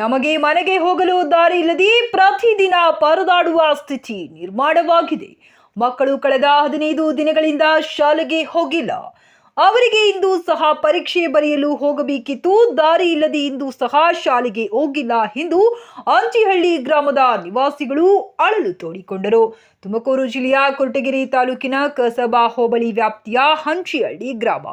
ನಮಗೆ ಮನೆಗೆ ಹೋಗಲು ದಾರಿ ಇಲ್ಲದೆ ಪ್ರತಿದಿನ ಪರದಾಡುವ ಸ್ಥಿತಿ ನಿರ್ಮಾಣವಾಗಿದೆ. ಮಕ್ಕಳು ಕಳೆದ ಹದಿನೈದು ದಿನಗಳಿಂದ ಶಾಲೆಗೆ ಹೋಗಿಲ್ಲ. ಅವರಿಗೆ ಇಂದು ಸಹ ಪರೀಕ್ಷೆ ಬರೆಯಲು ಹೋಗಬೇಕಿತ್ತು. ದಾರಿ ಇಲ್ಲದೆ ಇಂದು ಸಹ ಶಾಲೆಗೆ ಹೋಗಿಲ್ಲ ಎಂದು ಅಂಚಿಹಳ್ಳಿ ಗ್ರಾಮದ ನಿವಾಸಿಗಳು ಅಳಲು ತೋಡಿಕೊಂಡರು. ತುಮಕೂರು ಜಿಲ್ಲೆಯ ಕೊರಟಗೆರೆ ತಾಲೂಕಿನ ಕಸಬಾ ಹೋಬಳಿ ವ್ಯಾಪ್ತಿಯ ಹಂಚಿಹಳ್ಳಿ ಗ್ರಾಮ.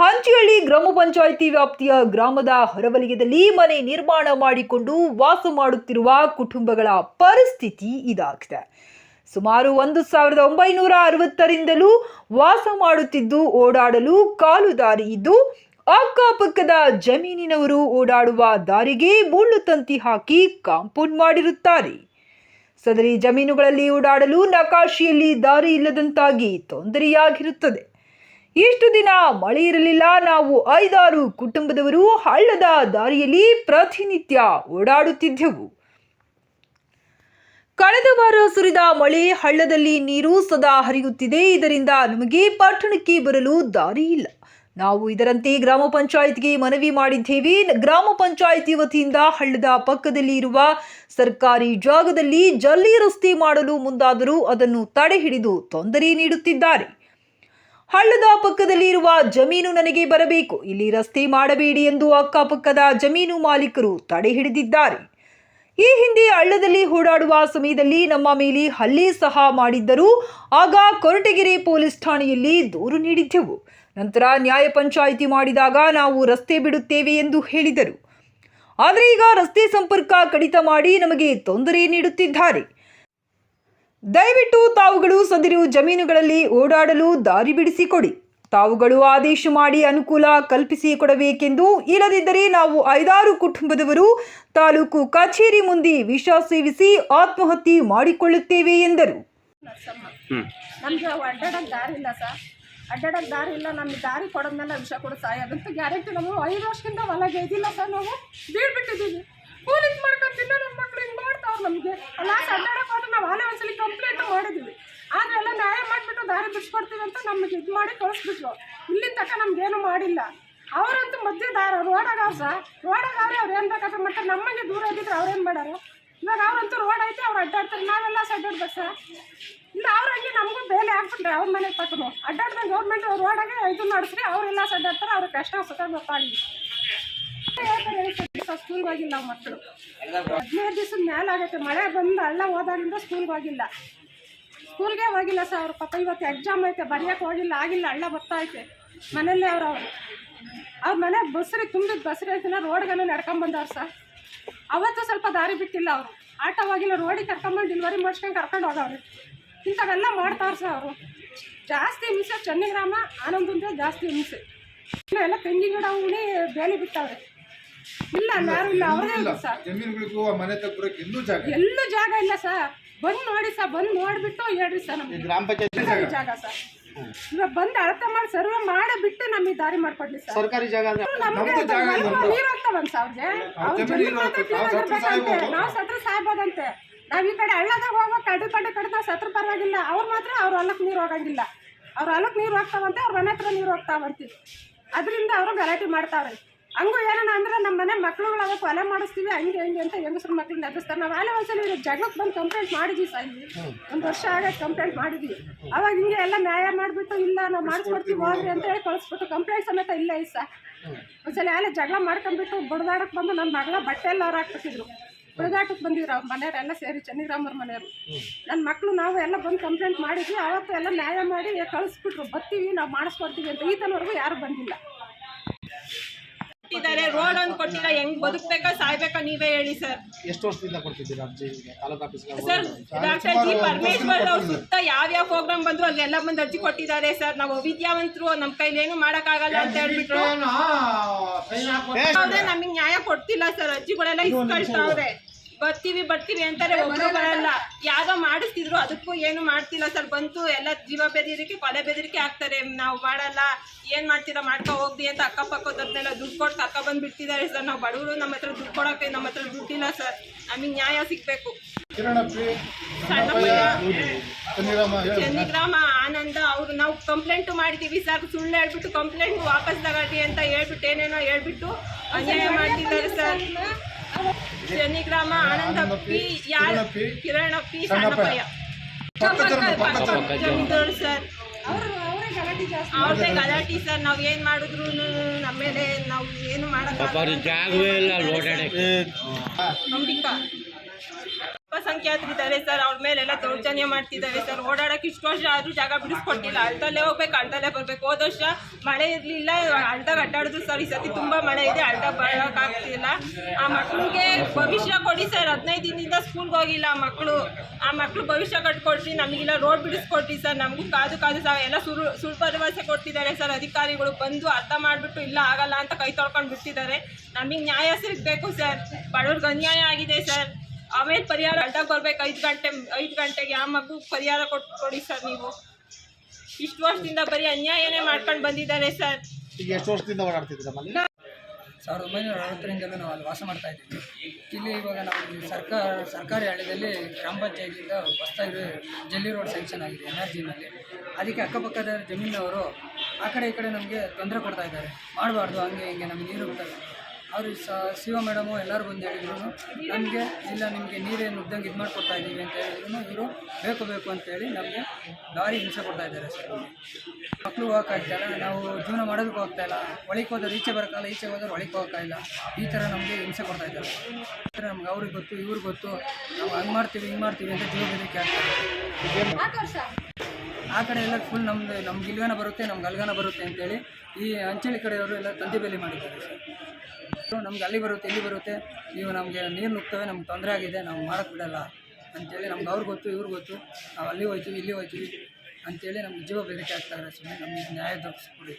ಹಂಚಿಹಳ್ಳಿ ಗ್ರಾಮ ಪಂಚಾಯಿತಿ ವ್ಯಾಪ್ತಿಯ ಗ್ರಾಮದ ಹೊರವಲಯದಲ್ಲಿ ಮನೆ ನಿರ್ಮಾಣ ಮಾಡಿಕೊಂಡು ವಾಸ ಮಾಡುತ್ತಿರುವ ಕುಟುಂಬಗಳ ಪರಿಸ್ಥಿತಿ ಇದಾಗಿದೆ. ಸುಮಾರು ಒಂದು ಸಾವಿರದ ಒಂಬೈನೂರ ಅರವತ್ತರಿಂದಲೂ ವಾಸ ಮಾಡುತ್ತಿದ್ದು ಓಡಾಡಲು ಕಾಲು ದಾರಿ ಇದ್ದು, ಅಕ್ಕಪಕ್ಕದ ಜಮೀನಿನವರು ಓಡಾಡುವ ದಾರಿಗೆ ಮುಳ್ಳು ತಂತಿ ಹಾಕಿ ಕಾಂಪೌಂಡ್ ಮಾಡಿರುತ್ತಾರೆ. ಸದರಿ ಜಮೀನುಗಳಲ್ಲಿ ಓಡಾಡಲು ನಕಾಶಿಯಲ್ಲಿ ದಾರಿ ಇಲ್ಲದಂತಾಗಿ ತೊಂದರೆಯಾಗಿರುತ್ತದೆ. ಇಷ್ಟು ದಿನ ಮಳೆ ಇರಲಿಲ್ಲ. ನಾವು ಐದಾರು ಕುಟುಂಬದವರು ಹಳ್ಳದ ದಾರಿಯಲ್ಲಿ ಪ್ರತಿನಿತ್ಯ ಓಡಾಡುತ್ತಿದ್ದೆವು. ಕಳೆದ ವಾರ ಸುರಿದ ಮಳೆ ಹಳ್ಳದಲ್ಲಿ ನೀರು ಸದಾ ಹರಿಯುತ್ತಿದೆ. ಇದರಿಂದ ನಮಗೆ ಪಟ್ಟಣಕ್ಕೆ ಬರಲು ದಾರಿ ಇಲ್ಲ. ನಾವು ಇದರಂತೆ ಗ್ರಾಮ ಪಂಚಾಯತ್ಗೆ ಮನವಿ ಮಾಡಿದ್ದೇವೆ. ಗ್ರಾಮ ಪಂಚಾಯತಿ ವತಿಯಿಂದ ಹಳ್ಳದ ಪಕ್ಕದಲ್ಲಿ ಇರುವ ಸರ್ಕಾರಿ ಜಾಗದಲ್ಲಿ ಜಲ್ಲಿ ರಸ್ತೆ ಮಾಡಲು ಮುಂದಾದರೂ ಅದನ್ನು ತಡೆ ಹಿಡಿದು ತೊಂದರೆ ನೀಡುತ್ತಿದ್ದಾರೆ. ಹಳ್ಳದ ಪಕ್ಕದಲ್ಲಿ ಇರುವ ಜಮೀನು ನನಗೆ ಬರಬೇಕು. ಇಲ್ಲಿ ರಸ್ತೆ ಮಾಡಬೇಡಿ ಎಂದು ಅಕ್ಕಪಕ್ಕದ ಜಮೀನು ಮಾಲೀಕರು ತಡೆ ಹಿಡಿದಿದ್ದಾರೆ. ಈ ಹಿಂದೆ ಹಳ್ಳದಲ್ಲಿ ಓಡಾಡುವ ಸಮಯದಲ್ಲಿ ನಮ್ಮ ಮೇಲೆ ಹಲ್ಲೆ ಸಹ ಮಾಡಿದ್ದರು ಆಗ ಕೊರಟಗೆರೆ ಪೊಲೀಸ್ ಠಾಣೆಯಲ್ಲಿ ದೂರು ನೀಡಿದ್ದೆವು. ನಂತರ ನ್ಯಾಯ ಪಂಚಾಯಿತಿ ಮಾಡಿದಾಗ ನಾವು ರಸ್ತೆ ಬಿಡುತ್ತೇವೆ ಎಂದು ಹೇಳಿದರು. ಆದರೆ ಈಗ ರಸ್ತೆ ಸಂಪರ್ಕ ಕಡಿತ ಮಾಡಿ ನಮಗೆ ತೊಂದರೆ ನೀಡುತ್ತಿದ್ದಾರೆ. ದಯವಿಟ್ಟು ತಾವುಗಳು ಸದಿರು ಜಮೀನುಗಳಲ್ಲಿ ಓಡಾಡಲು ದಾರಿ ಬಿಡಿಸಿಕೊಡಿ. ತಾವುಗಳು ಆದೇಶ ಮಾಡಿ ಅನುಕೂಲ ಕಲ್ಪಿಸಿ ಕೊಡಬೇಕೆಂದು ಇಲ್ಲದಿದ್ದರೆ ನಾವು ಐದಾರು ಕುಟುಂಬದವರು ತಾಲೂಕು ಕಚೇರಿ ಮುಂದೆ ವಿಷ ಸೇವಿಸಿ ಆತ್ಮಹತ್ಯೆ ಮಾಡಿಕೊಳ್ಳುತ್ತೇವೆ ಎಂದರು. ನಮ್ಗೆ ಅಡ್ಡಾಡಕ್ಕೆ ದಾರಿ ಇಲ್ಲ ಸರ್. ಅಡ್ಡಾಡಕ್ಕೆ ದಾರಿ ಇಲ್ಲ ನಮ್ಗೆ ದಾರಿ ಕೊಡೋದ್ಮೇಲೆ ವಿಷ ಕೊಡು ಸಾಯೋದಂತ ಗ್ಯಾರಂಟಿ ನಾವು ಐದು ವರ್ಷದಿಂದ ಹೊಲ ಗೆದ್ದಿಲ್ಲ ಸರ್ ನಾವು. ಬೀಳ್ಬಿಟ್ಟಿದ್ದೀವಿ ಕೂಲಿಂಗ್ ಮಾಡ್ಕೊಂತಿಲ್ಲ ನಮ್ಮ ಮಕ್ಳು ಹಿಂಗೆ ಮಾಡ್ತಾವ್ರು ನಮಗೆ ಲಾಸ್ಟ್ ಅಡ್ಡಾಡಕ್ಕೆ ಹೋದ್ರೆ ನಾವು ಆಲೇ ಒಂದ್ಸಲಿ ಕಂಪ್ಲೇಂಟ್ ಮಾಡಿದ್ವಿ ಆದ್ರೆ ಎಲ್ಲ ನ್ಯಾಯ ಮಾಡಿಬಿಟ್ಟು ದಾರಿ ಬಿಡಿಸ್ಕೊಡ್ತೀವಿ ಅಂತ ನಮಗೆ ಇದು ಮಾಡಿ ಕಳಿಸ್ಬಿಟ್ರು ಇಲ್ಲಿ ತನಕ ನಮ್ಗೇನು ಮಾಡಿಲ್ಲ ಅವರಂತೂ ಮಧ್ಯದಾರ ರೋಡಾಗ ಅವ್ರು ಸರ್ ರೋಡಾಗ ಅವ್ರೆ ಅವ್ರು ಏನು ಬೇಕಾದ್ರೆ ಮತ್ತೆ ನಮಗೆ ದೂರ ಇದ್ದಿದ್ರೆ ಏನು ಮಾಡಾರು? ಇವಾಗ ಅವರಂತೂ ರೋಡ್ ಐತೆ, ಅವ್ರು ಅಡ್ಡಾಡ್ತಾರೆ. ನಾವೆಲ್ಲ ಸಡ್ಡಾಡ್ಬೇಕು ಸರ್ ಇಲ್ಲ, ಅವ್ರಾಗಿ ನಮಗೂ ಬೇಲೆ ಹಾಕ್ಬಿಟ್ರೆ ಅವ್ರ ಮನೆಗೆ ಪಕ್ಕನು. ಅಡ್ಡಾಡ್ದಂಗೆ ಗೌರ್ಮೆಂಟ್ ರೋಡಾಗೆ ಇದು ಮಾಡಿಸ್ರಿ, ಅವರೆಲ್ಲ ಅಡ್ಡಾಡ್ತಾರೆ ಅವ್ರ ಕಷ್ಟ ಸುಖ ಗೊತ್ತಾಗಲಿ. ಸ್ಕೂಲ್ಗೆ ಹೋಗಿಲ್ಲ ಮಕ್ಕಳು ಹದಿನೈದು ದಿವಸದ ಮೇಲೆ ಆಗುತ್ತೆ ಮಳೆ ಬಂದು ಹಳ್ಳ ಹೋದಾಗಿಂದ ಸ್ಕೂಲ್ಗೆ ಹೋಗಿಲ್ಲ. ಸ್ಕೂಲ್ಗೆ ಹೋಗಿಲ್ಲ ಸರ್ ಅವ್ರ ಪಾಪ. ಇವತ್ತು ಎಕ್ಸಾಮ್ ಐತೆ, ಬರೆಯೋಕೆ ಹೋಗಿಲ್ಲ, ಆಗಿಲ್ಲ, ಹಳ್ಳ ಬರ್ತಾ ಐತೆ. ಮನೆಯಲ್ಲೇ ಅವ್ರು ಅವರು. ಅವ್ರ ಮನೆ ಬಸ್ರಿ ತುಂಬಿದ ಬಸ್ರಿ ಐತಿನ ರೋಡ್ಗೆಲ್ಲ ನಡ್ಕೊಂಬಂದವ್ರು ಸರ್. ಅವತ್ತು ಸ್ವಲ್ಪ ದಾರಿ ಬಿಟ್ಟಿಲ್ಲ ಅವರು. ಆಟೋವಾಗಿಲ್ಲ ರೋಡಿಗೆ ಕರ್ಕೊಂಬಂದು ಡೆಲಿವರಿ ಮಾಡ್ಸ್ಕೊಂಡು ಕರ್ಕೊಂಡು ಹೋಗವ್ರಿ ಇಂಥವೆಲ್ಲ ಮಾಡ್ತಾವ್ರು ಸರ್ ಅವರು. ಜಾಸ್ತಿ ಹಿಂಸೆ ಚೆನ್ನಿಗ್ರಾಮ ಆನಂದಿಂದ ಜಾಸ್ತಿ ಹಿಂಸೆ ಇಲ್ಲ ಎಲ್ಲ ತೆಂಗಿನ ಗಿಡ ಉಣಿ ಬೇಲಿ ಬಿಟ್ಟವ್ರೆ. ಇಲ್ಲ ಯಾರು ಇಲ್ಲ ಅವ್ರದೇ ಇಲ್ಲ ಸರ್. ಜಮೀನುಗಳಿಗೂ ಮನೆ ಎಲ್ಲೂ ಜಾಗ ಇಲ್ಲ. ಎಲ್ಲೂ ಜಾಗ ಇಲ್ಲ ಸರ್. ಬಂದು ನೋಡಿ ಸರ್ ಬಂದು ನೋಡಿಬಿಟ್ಟು ಹೇಳ್ರಿ ಸರ್ ನಮ್ಗೆ. ಗ್ರಾಮ ಪಂಚಾಯತ್ ಜಾಗ ಸರ್. ಇವಾಗ ಬಂದು ಅಳತೆ ಮಾಡಿ ಸರ್ವ ಮಾಡಿ ಬಿಟ್ಟು ನಮಗೆ ದಾರಿ ಮಾಡ್ಕೊಡ್ಲಿ ಸರ್. ಸರ್ಕಾರಿ ಜಾಗ ಅಂದ್ರೆ ನಮಗೆ ನಮ್ದು ಜಾಗ ಇಲ್ಲ ಅಂತ. ನೀರು ಹೋಗ್ತಾವಂತ ಅವ್ರಿಗೆ? ಅವ್ರ ಜಮೀನು ಜಮೀನು ಮಾತ್ರ ನಾವು ಸತ್ರ ಸಾಯ್ಬೋದು. ನಾವು ಸತ್ರ ಸಾಯ್ಬೋದಂತೆ. ನಾವ್ ಈ ಕಡೆ ಹಳ್ಳದಾಗ ಹೋಗ್ಬೇಕು ಕಡೆ ಕಡೆ ಕಡ್ದ ಸತ್ರ ಪರವಾಗಿಲ್ಲ. ಅವ್ರು ಮಾತ್ರ ಅವ್ರ ಹೊಲಕ್ ನೀರು ಹೋಗಂಗಿಲ್ಲ. ಅವ್ರ ಹೊಲಕ್ ನೀರು ಹೋಗ್ತಾವಂತೆ ಅವ್ರ ಮನೆ ಹತ್ರ ನೀರು ಹೋಗ್ತಾವಂತೆ. ಅದರಿಂದ ಅವರು ಗಲಾಟೆ ಮಾಡ್ತಾವ್ರೆ. ಹಂಗೂ ಏನಣ್ಣ ಅಂದ್ರೆ ನಮ್ಮ ಮನೆ ಮಕ್ಳುಗಳಾಗ ಕೊಲೆ ಮಾಡಿಸ್ತೀವಿ ಹಂಗೆ ಹಂಗೆ ಅಂತ ಹೆಂಗಸ್ರ ಮಕ್ಳು ನಡೆಸ್ತಾರೆ ನಾವು ಆಲೆ ಒಂದ್ಸಲ ಇವ್ರಿಗೆ ಜಗಳಕ್ಕೆ ಬಂದು ಕಂಪ್ಲೇಂಟ್ ಮಾಡಿದ್ವಿ ಸರ್ ಇಲ್ಲಿ ಒಂದು ವರ್ಷ ಆಗ ಕಂಪ್ಲೇಂಟ್ ಮಾಡಿದ್ವಿ. ಅವಾಗ ಹಿಂಗೆ ಎಲ್ಲ ನ್ಯಾಯ ಮಾಡಿಬಿಟ್ಟು ಇಲ್ಲ ನಾವು ಮಾಡಿಸ್ಕೊಡ್ತೀವಿ ಹೋಗ್ರಿ ಅಂತ ಹೇಳಿ ಕಳಿಸ್ಬಿಟ್ಟು ಕಂಪ್ಲೇಂಟ್ ಸಮೇತ ಇಲ್ಲ ಈ ಸರ್ ಒಂದ್ಸಲ ಆಲೆ ಜಗಳ ಮಾಡ್ಕೊಂಡ್ಬಿಟ್ಟು ಬಡ್ದಾಡಕ್ಕೆ ಬಂದು ನನ್ನ ಮಗಳ ಬಟ್ಟೆ ಎಲ್ಲ ಅವ್ರು ಹಾಕ್ಬಿಟ್ಟಿದ್ರು ಬಡ್ದಾಟಕ್ಕೆ ಬಂದಿದ್ರು ಅವ್ರ ಮನೆಯವರೆಲ್ಲ ಸೇರಿ ಚೆನ್ನಿಗ್ರಾಮವ್ರ ಮನೆಯವರು. ನನ್ನ ಮಕ್ಕಳು ನಾವು ಎಲ್ಲ ಬಂದು ಕಂಪ್ಲೇಂಟ್ ಮಾಡಿದ್ವಿ ಅವತ್ತು ಎಲ್ಲ ನ್ಯಾಯ ಮಾಡಿ ಕಳಿಸ್ಬಿಟ್ರು. ಬರ್ತೀವಿ ನಾವು ಮಾಡಿಸ್ಕೊಡ್ತೀವಿ ಅಂತ. ಈತನವರೆಗೂ ಯಾರು ಬಂದಿಲ್ಲ. ಕೊಟ್ಟಿದ್ದಾರೆ ರೋಡ್ ಒಂದು ಕೊಟ್ಟಿಲ್ಲ ಹೆಂಗ್ ಬದುಕ್ಬೇಕಾ ಸಾಯ್ಬೇಕಾ ನೀವೇ ಹೇಳಿ ಸರ್. ಎಷ್ಟು ವರ್ಷದಿಂದ ಕೊಡ್ತಿದ್ದೀರಾ ಅರ್ಜಿ? Taluk sir doctor G Parameshwar ಅವ್ರ ಸುತ್ತ ಯಾವ್ಯಾವ ಪ್ರೋಗ್ರಾಮ್ ಬಂದ್ರು ಅಲ್ಲೆಲ್ಲ ಬಂದು ಅರ್ಜಿ ಕೊಟ್ಟಿದ್ದಾರೆ ಸರ್. ನಾವು ವಿದ್ಯಾವಂತರು ನಮ್ಮ ಕೈಲಿ ಏನು ಮಾಡಕ್ಕಾಗಲ್ಲ ಅಂತ ಹೇಳ್ಬಿಟ್ಟು. ಅವ್ರೆ ನಮಗೆ ನ್ಯಾಯ ಕೊಡ್ತಿಲ್ಲ ಸರ್. ಅರ್ಜಿಗಳೆಲ್ಲ ಇಸ್ಕೊಳ್ತಾವ್ರೆ. ಬರ್ತೀವಿ ಬರ್ತೀವಿ ಅಂತಾರೆ ಒಬ್ಬರು ಬರಲ್ಲ. ಯಾವ್ದೋ ಮಾಡಿಸ್ತಿದ್ರು ಅದಕ್ಕೂ ಏನು ಮಾಡ್ತಿಲ್ಲ ಸರ್. ಬಂತು ಎಲ್ಲ ಜೀವ ಬೆದರಿಕೆ ಕೊಲೆ ಬೆದರಿಕೆ ಆಗ್ತಾರೆ. ನಾವು ಮಾಡಲ್ಲ ಏನು ಮಾಡ್ತೀರಾ ಮಾಡ್ಕೊ ಹೋಗ್ದಿ ಅಂತ ಅಕ್ಕಪಕ್ಕದವ್ರನ್ನೆಲ್ಲ ದುಡ್ಡು ಕೊಟ್ಟು ಅಕ್ಕ ಬಂದು ಬಿಡ್ತಿದ್ದಾರೆ ಸರ್. ನಾವು ಬಡವರು ನಮ್ಮ ಹತ್ರ ದುಡ್ಡು ಕೊಡೋಕೆ ನಮ್ಮ ಹತ್ರ ದುಡ್ಡಿಲ್ಲ ಸರ್. ನಮಗೆ ನ್ಯಾಯ ಸಿಗಬೇಕು. ಚಂದಿಗ್ರಾಮ ಆನಂದ ಅವ್ರು ನಾವು ಕಂಪ್ಲೇಂಟು ಮಾಡ್ತೀವಿ ಸರ್. ಸುಳ್ಳು ಹೇಳ್ಬಿಟ್ಟು ಕಂಪ್ಲೇಂಟ್ ವಾಪಸ್ ತಗೊಳ್ಳಿ ಅಂತ ಹೇಳ್ಬಿಟ್ಟು ಏನೇನೋ ಹೇಳ್ಬಿಟ್ಟು ಅನ್ಯಾಯ ಮಾಡ್ತಿದ್ದಾರೆ ಸರ್. ಶನಿಗ್ರಾಮ ಆನಂದಪ್ಪಿ ಯಾರು ಕಿರಣಪ್ಪಿ, ಸಣ್ಣಪ್ಪಯ್ಯ. ಜಮೀನ್ದವ್ರು ಸರ್. ಅವರು ಅವರೇ ಗಲಾಟೆ ಜಾಸ್ತಿ ಅವ್ರದ್ದೇ ಗಲಾಟಿ ಸರ್. ನಾವ್ ಏನ್ ಮಾಡಿದ್ರು ನಮ್ಮ ಮೇಲೆ ನಾವು ಏನು ಓಡಾಡಕ್ಕೆ. ನಂಬಿಕ ಅಲ್ಪಸಂಖ್ಯಾತರಿದ್ದಾರೆ ಸರ್. ಅವ್ರ ಮೇಲೆಲ್ಲ ದೌರ್ಜನ್ಯ ಮಾಡ್ತಿದ್ದಾರೆ ಸರ್. ಓಡಾಡಕ್ಕೆ ಇಷ್ಟು ವರ್ಷ ಆದರೂ ಜಾಗ ಬಿಡಿಸ್ಕೊಟ್ಟಿಲ್ಲ. ಅಳ್ದಲ್ಲೇ ಹೋಗ್ಬೇಕು ಅಳ್ದಲ್ಲೇ ಬರ್ಬೇಕು. ಹೋದ ವರ್ಷ ಮಳೆ ಇರಲಿಲ್ಲ. ಅಳ್ದಾಗ ಅಡ್ಡಾಡಿದ್ರು ಸರ್. ಈ ಸತಿ ತುಂಬಾ ಮಳೆ ಇದೆ. ಅಳ್ದಾಗ ಬರೋಕ್ಕಾಗ್ತಿಲ್ಲ ಆ ಮಕ್ಳಿಗೆ ಭವಿಷ್ಯ ಕೊಡಿ ಸರ್. ಹದಿನೈದು ದಿನದಿಂದ ಸ್ಕೂಲ್ಗೆ ಹೋಗಿಲ್ಲ ಆ ಮಕ್ಕಳು ಆ ಮಕ್ಕಳು ಭವಿಷ್ಯ ಕಟ್ಕೊಡ್ರಿ. ನಮಗೆಲ್ಲ ರೋಡ್ ಬಿಡಿಸ್ಕೊಟ್ರಿ ಸರ್. ನಮಗೂ ಕಾದು ಕಾದು ಸರ್ ಎಲ್ಲ ಸುರು ಕೊಟ್ಟಿದ್ದಾರೆ ಸರ್. ಅಧಿಕಾರಿಗಳು ಬಂದು ಅರ್ಥ ಮಾಡಿಬಿಟ್ಟು ಇಲ್ಲ ಆಗಲ್ಲ ಅಂತ ಕೈ ತೊಳ್ಕೊಂಡು ಬಿಟ್ಟಿದ್ದಾರೆ. ನಮಗೆ ನ್ಯಾಯ ಸಿಗಬೇಕು ಸರ್. ಬಡವ್ರಿಗೆ ಅನ್ಯಾಯ ಆಗಿದೆ ಸರ್. ಆಮೇಲೆ ಪರಿಹಾರ ಅಡ್ಡಕ್ಕೆ ಬರ್ಬೇಕು. ಐದು ಗಂಟೆ ಐದು ಗಂಟೆಗೆ ಆ ಮಗು ಪರಿಹಾರ ಕೊಟ್ಟು ಕೊಡಿ ಸರ್ ನೀವು. ಇಷ್ಟು ವರ್ಷದಿಂದ ಬರೀ ಅನ್ಯಾಯನೇ ಮಾಡ್ಕೊಂಡು ಬಂದಿದ್ದಾರೆ ಸರ್. ಈಗ ಎಷ್ಟು ವರ್ಷದಿಂದ ಓಡಾಡ್ತಿದ್ದೀರಾ ಮನೆ? ಸಾವಿರದ ಒಂಬೈನೂರ ಅರವತ್ತರಿಂದಲೂ ನಾವು ಅಲ್ಲಿ ವಾಸ ಮಾಡ್ತಾ ಇದ್ದೀವಿ. ಇಲ್ಲಿ ಇವಾಗ ನಾವು ಸರ್ಕಾರ ಸರ್ಕಾರಿ ಹಳ್ಳಿಯಲ್ಲಿ ಗ್ರಾಮ ಪಂಚಾಯತಿಯಿಂದ ಹೊಸದಾಗಿ ಜಲ್ಲಿ ರೋಡ್ ಸ್ಯಾಂಕ್ಷನ್ ಆಗಿದೆ ಎನ್ ಆರ್ ಜಿನಲ್ಲಿ ಅದಕ್ಕೆ ಅಕ್ಕಪಕ್ಕದ ಜಮೀನವರು ಆ ಕಡೆ ಈ ಕಡೆ ನಮಗೆ ತೊಂದರೆ ಕೊಡ್ತಾ ಇದ್ದಾರೆ. ಮಾಡಬಾರ್ದು ಹಂಗೆ ಹಿಂಗೆ ನಮಗೆ ನೀರು ಅವರು ಸ ಶಿವ ಮೇಡಮು ಎಲ್ಲರೂ ಬಂದು ಹೇಳಿದ್ರು. ನಮಗೆ, ಇಲ್ಲ, ನಿಮಗೆ ನೀರೇನು ಉದ್ದಂಗೆ ಇದು ಮಾಡಿಕೊಡ್ತಾ ಇದ್ದೀವಿ ಅಂತ ಹೇಳಿದ್ರು. ಇವರು ಬೇಕು ಬೇಕು ಅಂತೇಳಿ ನಮಗೆ ದಾರಿ ಹಿಂಸೆ ಕೊಡ್ತಾ ಇದ್ದಾರೆ ಸರ್. ಮಕ್ಕಳು ಹೋಗೋಕ್ಕಾಗ್ತಾಯಿಲ್ಲ ನಾವು ಜೀವನ ಮಾಡೋದಕ್ಕೆ ಹೋಗ್ತಾ ಇಲ್ಲ. ಒಳಗೆ ಹೋದ್ರೆ ಈಚೆ ಬರೋಕ್ಕಲ್ಲ ಈಚೆ ಹೋದ್ರೆ ಒಳಗೆ ಹೋಗೋಕ್ಕಾಗಿಲ್ಲ ಈ ಥರ ನಮಗೆ ಹಿಂಸೆ ಕೊಡ್ತಾ ಇದ್ದಾರೆ. ಥರ ನಮ್ಗೆ ಅವ್ರಿಗೆ ಗೊತ್ತು, ಇವ್ರಿಗೆ ಗೊತ್ತು. ನಾವು ಹಂಗೆ ಮಾಡ್ತೀವಿ, ಹಿಂಗೆ ಮಾಡ್ತೀವಿ ಅಂತ ಜೀವ ಬೆದರಿಕೆ ಆಗ್ತಾರೆ ಆ ಕಡೆ ಎಲ್ಲ ಫುಲ್ ನಮ್ದು, ನಮ್ಗೆ ಇಲ್ಗಾನ ಬರುತ್ತೆ, ನಮ್ಗೆ ಅಲ್ಗಾನ ಬರುತ್ತೆ ಅಂತೇಳಿ ಈ ಅಂಚಳಿ ಕಡೆಯವರು ಎಲ್ಲ ತಂದೆ ಬೇಲಿ ಮಾಡಿದ್ದಾರೆ ಸರ್. ನಮ್ಗೆ ಅಲ್ಲಿ ಬರುತ್ತೆ, ಇಲ್ಲಿ ಬರುತ್ತೆ. ನೀವು ನಮಗೆ ನೀರು ನುಗ್ತವೆ, ನಮ್ಗೆ ತೊಂದರೆ ಆಗಿದೆ, ನಾವು ಮಾಡೋಕ್ಕೆ ಬಿಡಲ್ಲ ಅಂತೇಳಿ ನಮ್ಗೆ ಅವ್ರಿಗೆ ಗೊತ್ತು ಇವ್ರಿಗೆ ಗೊತ್ತು. ನಾವು ಅಲ್ಲಿ ಹೋಯ್ತೀವಿ, ಇಲ್ಲಿ ಹೋಯ್ತೀವಿ ಅಂತೇಳಿ ನಮ್ಗೆ ಜೀವ ಬೆದರಿಕೆ ಆಗ್ತಾರೆ ಸುಮ್ಮನೆ ನಮಗೆ ನ್ಯಾಯ ದೊರಕಿಸ್ಕೊಡಿ.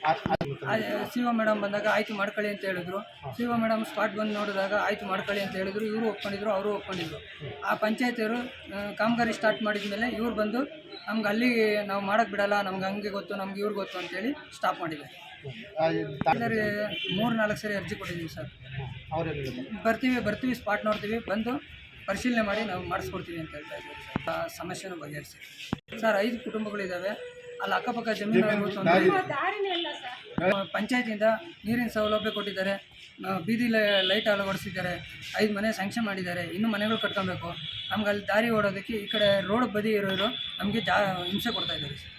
ಸಿ ಒ ಮೇಡಮ್ ಬಂದಾಗ ಆಯ್ತು ಮಾಡ್ಕೊಳ್ಳಿ ಅಂತ ಹೇಳಿದ್ರು. ಸಿ ಒ ಮೇಡಮ್ ಸ್ಪಾಟ್ ಬಂದು ನೋಡಿದಾಗ ಆಯ್ತು ಮಾಡ್ಕೊಳ್ಳಿ ಅಂತ ಹೇಳಿದ್ರು. ಇವರು ಒಪ್ಕೊಂಡಿದ್ರು, ಅವರು ಒಪ್ಕೊಂಡಿದ್ರು. ಆ ಪಂಚಾಯತಿಯವರು ಕಾಮಗಾರಿ ಸ್ಟಾರ್ಟ್ ಮಾಡಿದ ಮೇಲೆ ಇವ್ರು ಬಂದು ನಮ್ಗೆ ಅಲ್ಲಿ ನಾವು ಮಾಡೋಕ್ಕೆ ಬಿಡಲ್ಲ, ನಮ್ಗೆ ಹಂಗೆ ಗೊತ್ತು, ನಮ್ಗೆ ಇವ್ರಿಗೆ ಗೊತ್ತು ಅಂತೇಳಿ ಸ್ಟಾಪ್ ಮಾಡಿದ್ದಾರೆ. ಮೂರು ನಾಲ್ಕು ಸರಿ ಅರ್ಜಿ ಕೊಟ್ಟಿದ್ದೀವಿ ಸರ್. ಅವ್ರು ಬರ್ತೀವಿ ಬರ್ತೀವಿ ಸ್ಪಾಟ್ ನೋಡ್ತೀವಿ. ಬಂದು ಪರಿಶೀಲನೆ ಮಾಡಿ ನಾವು ಮಾಡಿಸ್ಕೊಡ್ತೀವಿ ಅಂತ ಹೇಳ್ತಾ ಇದ್ದೀವಿ ಸರ್. ಆ ಸಮಸ್ಯೆನೂ ಬಗೆಹರಿಸಿ. ಸರ್ ಐದು ಕುಟುಂಬಗಳಿದ್ದಾವೆ. ಅಲ್ಲಿ ಅಕ್ಕಪಕ್ಕ ಜಮೀನು ಪಂಚಾಯತಿಯಿಂದ ನೀರಿನ ಸೌಲಭ್ಯ ಕೊಟ್ಟಿದ್ದಾರೆ. ಬೀದಿ ಲೈಟ್ ಅಳವಡಿಸಿದ್ದಾರೆ. ಐದು ಮನೆ ಸ್ಯಾಂಕ್ಷನ್ ಮಾಡಿದ್ದಾರೆ. ಇನ್ನೂ ಮನೆಗಳು ಕಟ್ಕೊಬೇಕು. ನಮ್ಗೆ ಅಲ್ಲಿ ದಾರಿ ಓಡೋದಕ್ಕೆ ಈ ಕಡೆ ರೋಡ್ ಬದಿ ಇರೋರು ನಮಗೆ ಜಾ ಹಿಂಸೆ ಕೊಡ್ತಾ ಇದ್ದಾರೆ ಸರ್.